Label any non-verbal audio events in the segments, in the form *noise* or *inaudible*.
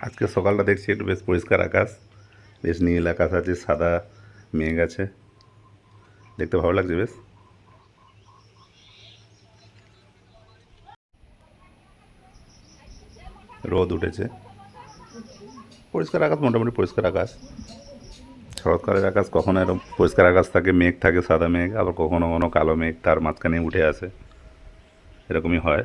আজকে সকালটা দেখছি একটু বেশ পরিষ্কার আকাশ, বেশ নীল আকাশ আছে, সাদা মেঘ আছে। দেখতে ভালো লাগছে বেশ। রোদ উঠেছে। পরিষ্কার আকাশ, মোটামুটি পরিষ্কার আকাশ। শরৎকালের আকাশ কখনো এরকম পরিষ্কার আকাশ থাকে, মেঘ থাকে, সাদা মেঘ, আবার কখনো কখনো কালো মেঘ তার মাঝখানে উঠে আসে। এরকমই হয়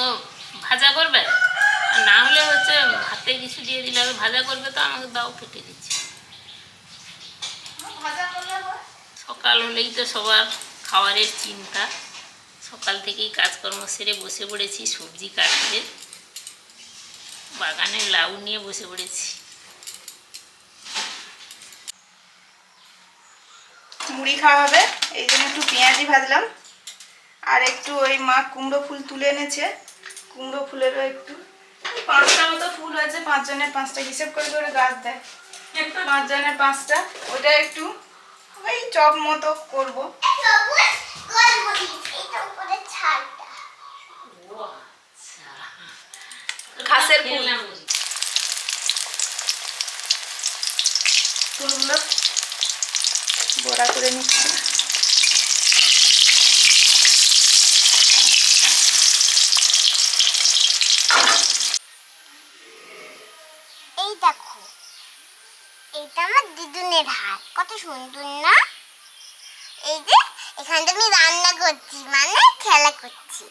ও ভাজা করবে আর না হলে হচ্ছে ভাতে কিছু দিয়ে দিলে হবে ভাজা করবে তো আমাকে দাও কেটে দিচ্ছি। সকাল হলেই তো সবার খাবারের চিন্তা। সকাল থেকেই কাজকর্ম সেরে বসে পড়েছি, সবজি কাটতে। বাগানে লাউ নিয়ে বসে পড়েছি। মুড়ি খাওয়া হবে, এই জন্য একটু পেঁয়াজি ভাজলাম। আর একটু ওই মা কুমড়ো ফুল তুলে এনেছে, কুমড়ো ফুলেরও একটু পাঁচটা মতো ফুল হয়েছে পাঁচজনের পাঁচটা। হিসেব করে করে গাছ দেয় পাঁচজনের পাঁচটা। ওটা একটু ওই চপ মতো করব। ঘাসের ফুল। ফুলগুলো বড়া করে নিচ্ছি এই দেখো এটা আমার দিদুনের হাত কত সুন্দর না? এই যে এখানটা আমি রান্না করছি মানে খেলা করছি।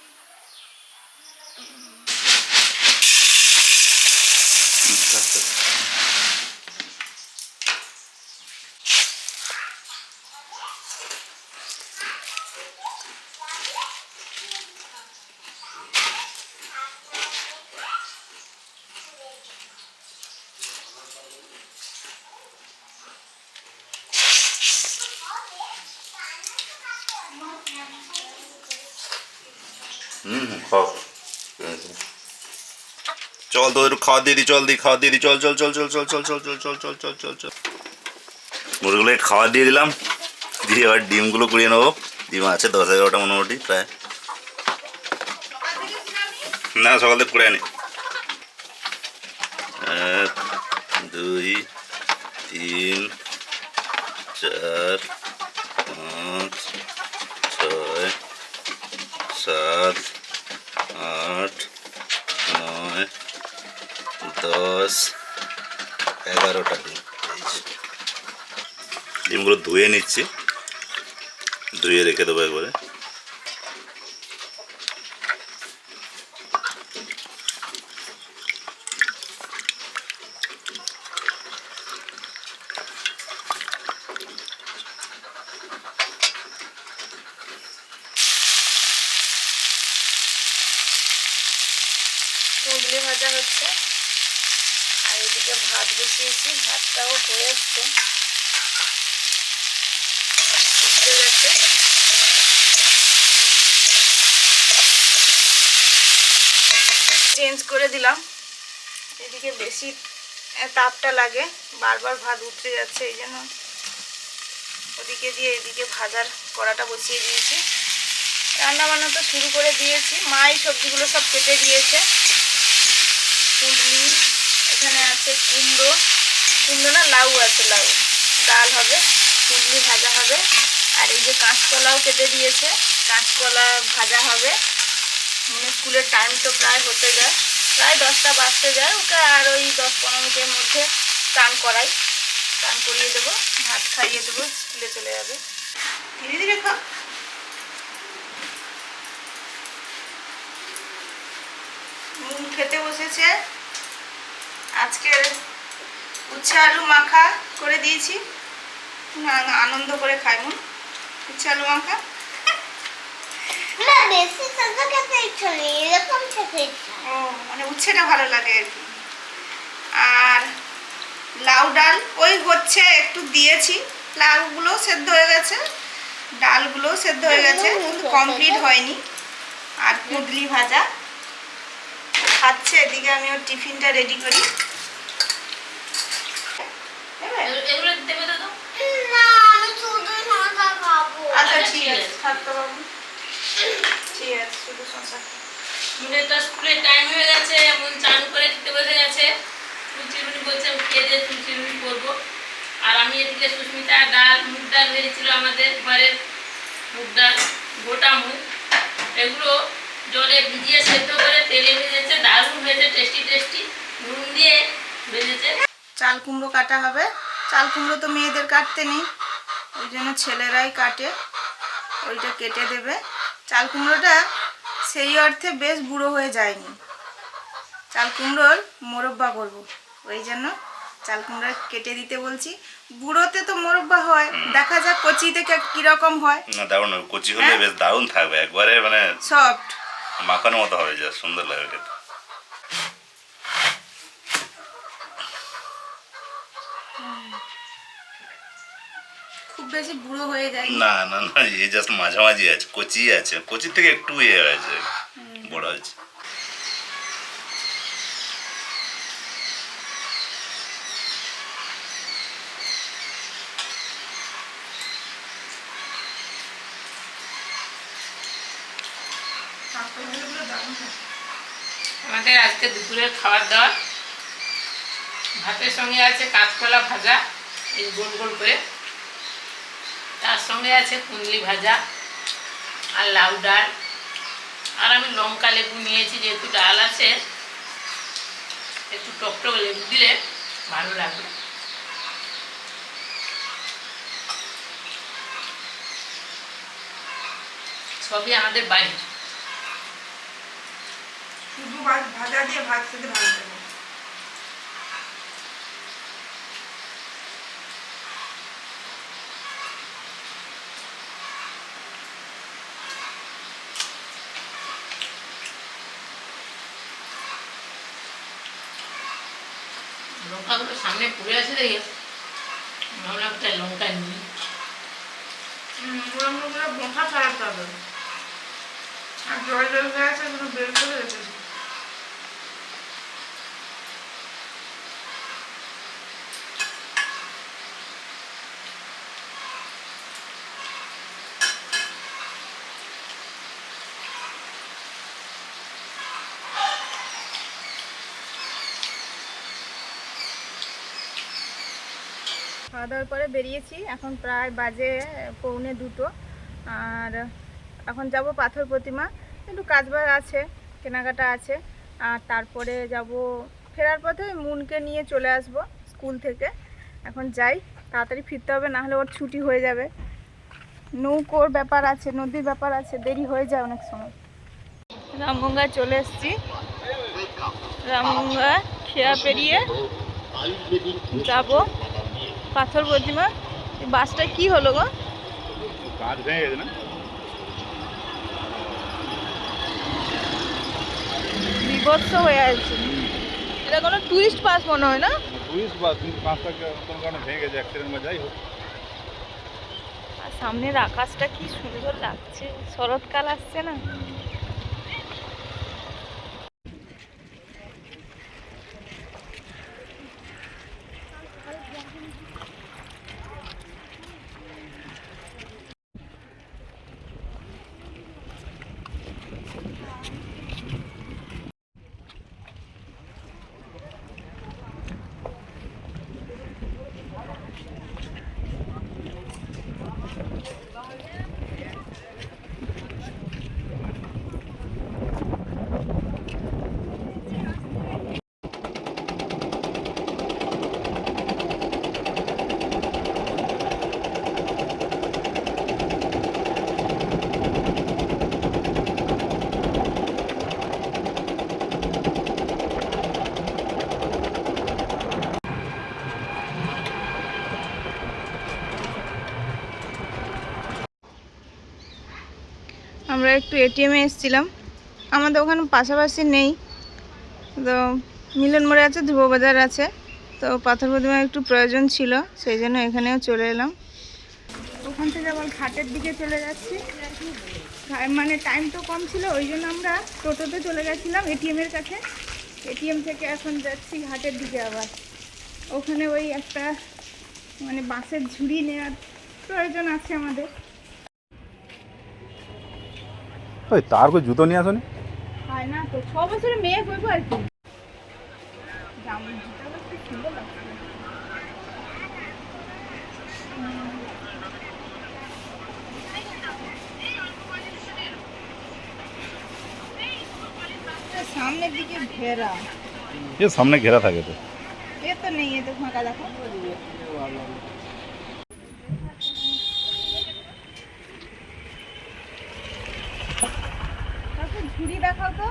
খাও চল তো একটু খাওয়া দিয়ে দি চল দি খাওয়া দিয়ে দি চল চল চল চল চল চল চল চল চল চল চল চল চল মুরগুলো খাওয়া দিয়ে দিলাম দিয়ে এবার ডিমগুলো কুড়িয়ে নেব ডিম আছে দশ এগারোটা মোটামুটি প্রায় না সকাল থেকে কুড়ে আনি এক দুই তিন চার পাঁচ ছয় সাত আট নয় দশ এগারোটা ডিম। ডিমগুলো ধুয়ে নিচ্ছি ধুয়ে রেখে দেবো একবারে কুঁদলি ভাজা হচ্ছে আর এদিকে ভাত বসিয়েছি ভাতটাও হয়ে এসছে। গেছে চেঞ্জ করে দিলাম। এদিকে বেশি তাপটা লাগে। বারবার ভাত উঠতে যাচ্ছে, এই জন্য ওদিকে দিয়ে এদিকে ভাজার কড়াটা বসিয়ে দিয়েছি। রান্না বান্না তো শুরু করে দিয়েছি। মাই সবজিগুলো সব কেটে দিয়েছে। কুঁদলি এখানে আছে কুমড়ো। কুমড়ো না, লাউ আছে, লাউ। ডাল হবে কুঁদলি ভাজা হবে। আর এই যে কাঁচকলাও কেটে দিয়েছে, কাঁচকলা ভাজা হবে। মানে স্কুলের টাইম তো প্রায় হতে যায়। প্রায় দশটা বাজতে যায়, ওকে আর ওই দশ পনেরো মিনিটের মধ্যে স্নান করাই। স্নান করিয়ে দেবো, ভাত খাইয়ে দেবো, স্কুলে চলে যাবে। খেতে বসেছে। আজকের উচ্ছে আলু মাখা করে দিয়েছি। আনন্দ করে খাই মন উচ্ছে আলু মাখা ও মানে উচ্ছেটা ভালো লাগে আর কি। আর লাউ ডাল ওই হচ্ছে একটু দিয়েছি। লাউগুলো সেদ্ধ হয়ে গেছে ডালগুলো সেদ্ধ হয়ে গেছে কিন্তু কমপ্লিট হয়নি। আর কুদলি ভাজা। খাচ্ছে এদিকে আমি ওর টিফিনটা রেডি করি। আচ্ছা ঠিক আছে ঠিক আছে স্কুলের টাইম হয়ে গেছে চান করে বসে গেছে। বলছে করব। আর আমি এদিকে সুস্মিতা ডাল মুগ ডাল হয়েছিল আমাদের ঘরের মুগ ডাল গোটা মুগ। এগুলো জলে ভিজিয়ে সেদ্ধ করে তেলে ভেজেছে দারুণ হয়েছে টেস্টি টেস্টি নুন দিয়ে ভেজেছে। চাল কুমড়ো কাটা হবে। চাল কুমড়ো তো মেয়েদের কাটতে নেই ওই জন্য ছেলেরাই কাটে ওইটা কেটে দেবে। চাল কুমড়োটা সেই অর্থে বেশ বুড়ো হয়ে যায়নি। চাল কুমড়োর মোরব্বা করব ওই জন্য চাল কুমড়ো কেটে দিতে বলছি। বুড়োতে তো মোরব্বা হয় দেখা যাক কচি থেকে কীরকম হয়। না দারুণ কচি হলে বেশ দারুণ থাকবে একবারে মানে সফট মাখানোর মতো হবে যা সুন্দর লাগে খেতে। খুব বেশি বুড়ো হয়ে যায়। না না না এই জাস্ট মাঝামাঝি আছে কচি আছে কচির থেকে একটু ইয়ে হয়েছে বড় হয়েছে। আমাদের আজকে দুপুরের খাবার দাবার। ভাতের সঙ্গে আছে কাঁচকলা ভাজা, এই গোল গোল করে। তার সঙ্গে আছে কুন্দলি ভাজা আর লাউ ডাল। আর আমি লঙ্কা লেবু নিয়েছি, যেহেতু ডাল আছে, একটু টকটক লেবু দিলে ভালো লাগবে। সবই আমাদের শুধু ভাত ভাজা দিয়ে ভাত খেতে লাগে। লঙ্কাগুলো সামনে পড়ে আছে দেখে। ভাবলাম তাই লঙ্কা নিই মুড়ো বোঁখা ছাড়াতে হবে। আর জল জল হয়ে আছে বের করে রেখেছি। খাওয়া দাওয়ার পরে বেরিয়েছি। এখন প্রায় বাজে পৌনে দুটো। আর এখন যাব পাথর প্রতিমা। একটু কাজবাজ আছে, কেনাকাটা আছে। আর তারপরে যাব, ফেরার পথে মুনকে নিয়ে চলে আসব স্কুল থেকে। এখন যাই, তাড়াতাড়ি ফিরতে হবে, না হলে ওর ছুটি হয়ে যাবে। নৌকোর ব্যাপার আছে, নদীর ব্যাপার আছে, দেরি হয়ে যায় অনেক সময়। রামগঙ্গায় চলে এসেছি। রামগঙ্গা খেয়া পেরিয়ে যাব। পাথর প্রতিমা বাসটা কি হলো গো? কাজ ভেঙে গেছে না? বিভৎস হয়ে আছে। এটা কোনো টুরিস্ট পাস মনে হয় না? টুরিস্ট বাস কিন্তু পাঁচটা কোনো কারণে ভেঙে গেছে অ্যাক্সিডেন্ট বা যাই হোক। আর সামনের আকাশটা কি সুন্দর লাগছে। শরৎকাল আসছে না? আমরা একটু এটিএমে এসেছিলাম। আমাদের ওখানে পাশাপাশি নেই। তো মিলন মোড়ে আছে ধ্রুববাজার আছে। তো পাথর প্রতিমা একটু প্রয়োজন ছিল, সেই জন্য এখানেও চলে এলাম। ওখান থেকে আবার ঘাটের দিকে চলে যাচ্ছি। মানে টাইম তো কম ছিল, ওই জন্য আমরা টোটোতে চলে গেছিলাম এটিএমের কাছে। এটিএম থেকে এখন যাচ্ছি ঘাটের দিকে আবার। ওখানে ওই একটা মানে বাসের ঝুড়ি নেওয়ার প্রয়োজন আছে আমাদের। ওই তার কই জুতো নিয়ে আসনি? হয় না তো ছ বছরে মেয়ে হইব আর কি। সামনের দিকে ঘেরা। এ সামনে ঘেরা থাকে তো। এ তো নেই এ তো ফাঁকা দেখো তারপর ঝুড়ি দেখাও তো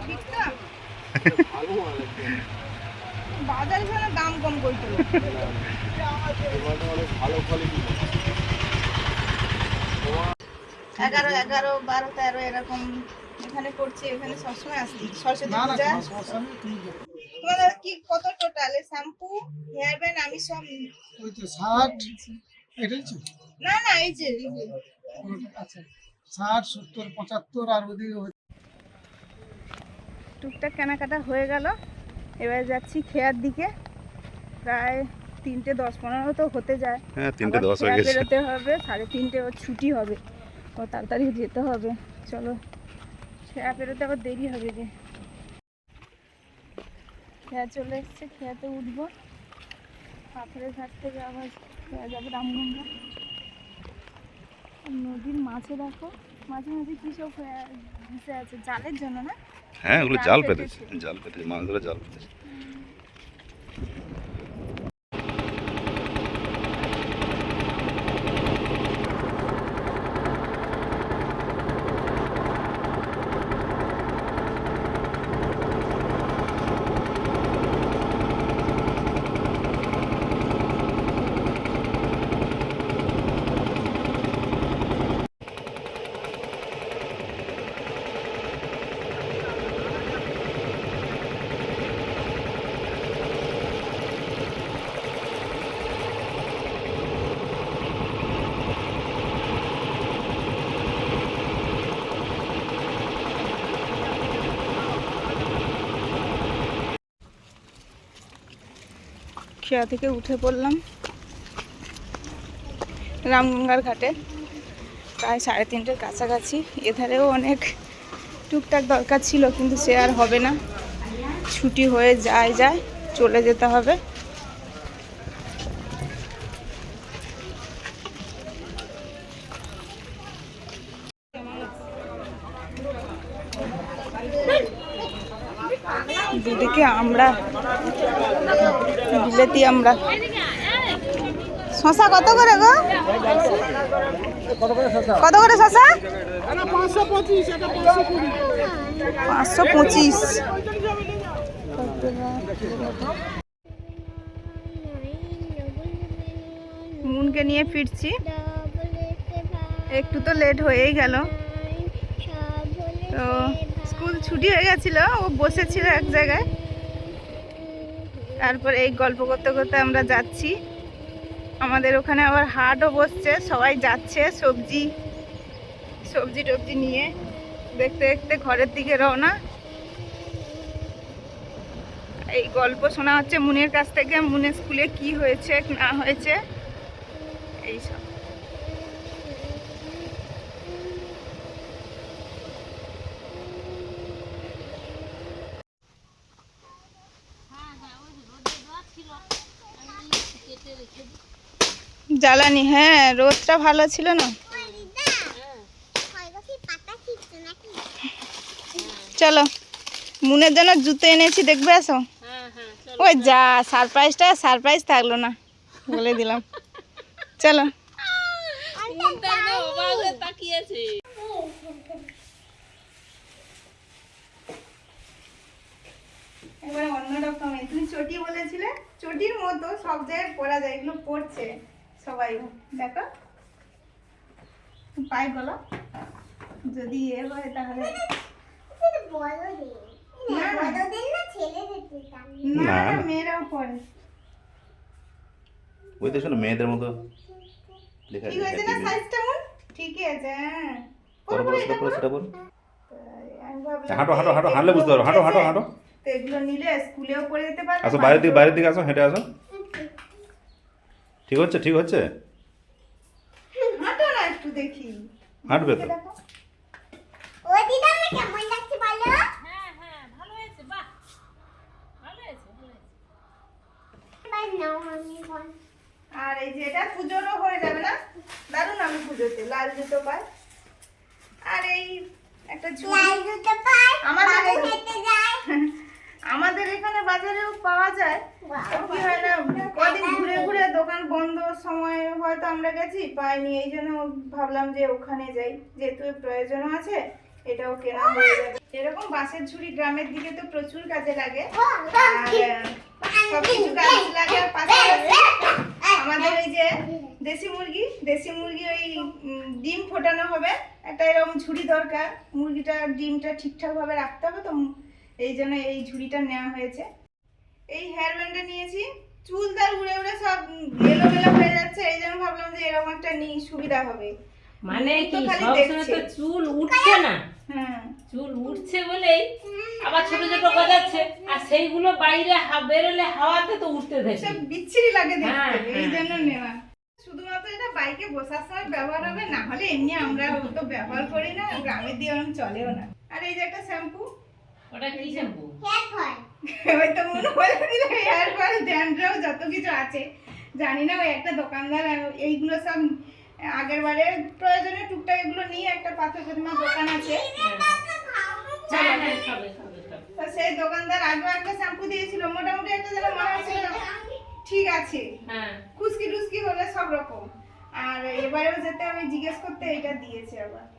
ঠিক না? বাজারে যেন দাম কম করছিল এগারো এগারো বারো তেরো এরকম এখানে করছে এখানে সবসময় আসছি সরস্বতী পূজা। তোমাদের কি কত টোটাল শ্যাম্পু হেয়ার ব্যান্ড আমি সব ওই তো ষাট এটাই না না এই যে এই যে। আচ্ছা। ষাট সত্তর পঁচাত্তর আর ওদিকে টুকটাক কেনাকাটা হয়ে গেল। এবার যাচ্ছি খেয়ার দিকে। প্রায় তিনটে দশ পনেরো তো হতে যায়। হ্যাঁ তিনটে দশ হয়ে গেছে। বেরোতে হবে সাড়ে তিনটে ওর ছুটি হবে। ও তাড়াতাড়ি যেতে হবে। চলো। খেয়া বেরোতে আবার দেরি হবে যে। খেয়া চলে এসছে খেয়াতে উঠবো। পাথরের ঘাট থেকে আবার খেয়া যাবে রামগঙ্গা। নদীর মাঝে দেখো মাঝে মাঝে কি সব হয়ে ভেসে আছে জালের জন্য না? হ্যাঁ ওগুলো জাল। পেতেছে জাল পেতেছে মাছ ধরে জাল পেতেছে। খেয়া থেকে উঠে পড়লাম রামগঙ্গার ঘাটে। প্রায় সাড়ে তিনটের কাছাকাছি। এধারেও অনেক টুকটাক দরকার ছিল, কিন্তু সে আর হবে না। ছুটি হয়ে যায় যায় চলে যেতে হবে। দুদিকে আমরা বিলেতি আমরা। শশা কত করে গো? কত করে শশা? পাঁচশো পঁচিশ। মুনকে নিয়ে ফিরছি। একটু তো লেট হয়েই গেল। তো স্কুল ছুটি হয়ে গেছিল, ও বসেছিল এক জায়গায়। তারপর এই গল্প করতে করতে আমরা যাচ্ছি। আমাদের ওখানে আবার হাটও বসছে, সবাই যাচ্ছে সবজি সবজি টবজি নিয়ে। দেখতে দেখতে ঘরের দিকে রওনা। এই গল্প শোনা হচ্ছে মুনের কাছ থেকে, মুনের স্কুলে কি হয়েছে না হয়েছে এইসব জ্বালানি হ্যাঁ রোদটা ভালো ছিল না? চলো, মুনের জন্য জুতো এনেছি, দেখবে আসো? ওই যা সারপ্রাইজটা সারপ্রাইজ থাকল না, বলে দিলাম। চলো। এবারে অন্য তুমি চটি বলেছিলে, চটির মতো সব জায়গায় পরা যায়, এগুলো পড়ছে সবাই দেখো। বলো যদি এ হয় তাহলে না। না না, না না। মেয়েরাও পড়ে। ওই তো শোনো মেয়েদের মতো লেখা ঠিক হয়েছে না সাইজটা মন ঠিকই আছে হ্যাঁ। পরো পরো সেটা পরো সেটা পরো হাঁটো হাঁটো হাঁটো হাঁটলে বুঝতে পারো। হাঁটো হাঁটো হাঁটো। তো এগুলো নিলে স্কুলেও পড়ে যেতে পারবে আসো বাইরের দিকে বাইরের দিকে আসো হেঁটে আসো। ঠিক হচ্ছে ঠিক হচ্ছে? হাঁটো না একটু দেখি। হাঁটবে তো। দেখো। ও দিদা আমার কেমন লাগছে বলো? হ্যাঁ হ্যাঁ ভালো হয়েছে বাহ। ভালো হয়েছে ভালো হয়েছে। এবার নাও আমি ফোন আর এই যে এটা পুজোরও হয়ে যাবে না? দারুণ আমি পুজোতে লাল জুতো পাই। আর এই একটা ঝুড়ি লাল জুতো পাই বাবু হেঁটে যায়। *laughs* আমাদের এখানে বাজারেও পাওয়া যায়। কি হয় না কদিন ঘুরে ঘুরে দোকান বন্ধ সময় হয়তো আমরা গেছি পাইনি এই জন্য ভাবলাম যে ওখানে যাই। যেহেতু প্রয়োজনও আছে এটাও কেনা হয়ে যাবে। এরকম বাঁশের ঝুড়ি গ্রামের দিকে তো প্রচুর কাজে লাগে। আর সব কিছু কাজে লাগে আর আমাদের ওই যে দেশি মুরগি দেশি মুরগি ওই ডিম ফোটানো হবে। একটা এরকম ঝুড়ি দরকার। মুরগিটা ডিমটা ঠিকঠাক ভাবে রাখতে হবে তো এই জন্য এই ঝুড়িটা নেওয়া হয়েছে। এই হেয়ার ব্যান্ডটা নিয়েছি। চুল তার উড়ে উড়ে সব এলোমেলো হয়ে যাচ্ছে। এই জন্য ভাবলাম যে এরকম একটা নিই সুবিধা হবে। মানে কি সবসময় তো চুল উঠছে না। হ্যাঁ। চুল উঠছে বলেই আবার ছোট ছোট গজাচ্ছে আর সেইগুলো বাইরে বেরোলে হাওয়াতে তো উঠতে থাকে বিচ্ছিরি লাগে হ্যাঁ, দেখতে এই হ্যাঁ। জন্য নেওয়া। শুধুমাত্র এটা বাইকে বসার সময় ব্যবহার হবে না হলে এমনি আমরা তো ব্যবহার করি না গ্রামের দিয়ে ওরকম চলেও না। আর এই যে একটা শ্যাম্পু ওটা কি শ্যাম্পু *laughs* ওই তো মনে বলে হেয়ার ফল ড্যান্ড্রাফ যত কিছু আছে। জানি না ওই একটা দোকানদার এইগুলো সব আগের বারে প্রয়োজনে টুকটাক এগুলো নিয়ে একটা পাথর প্রতিমা দোকান আছে। খাবে খাবে খাবে তো সেই দোকানদার আগেও একটা শ্যাম্পু দিয়েছিল মোটামুটি একটা যেন মনে হচ্ছিল ঠিক আছে। হ্যাঁ। খুশকি টুসকি হলে সব রকম। আর এবারেও যেতে আমি জিজ্ঞেস করতে এটা দিয়েছে আবার।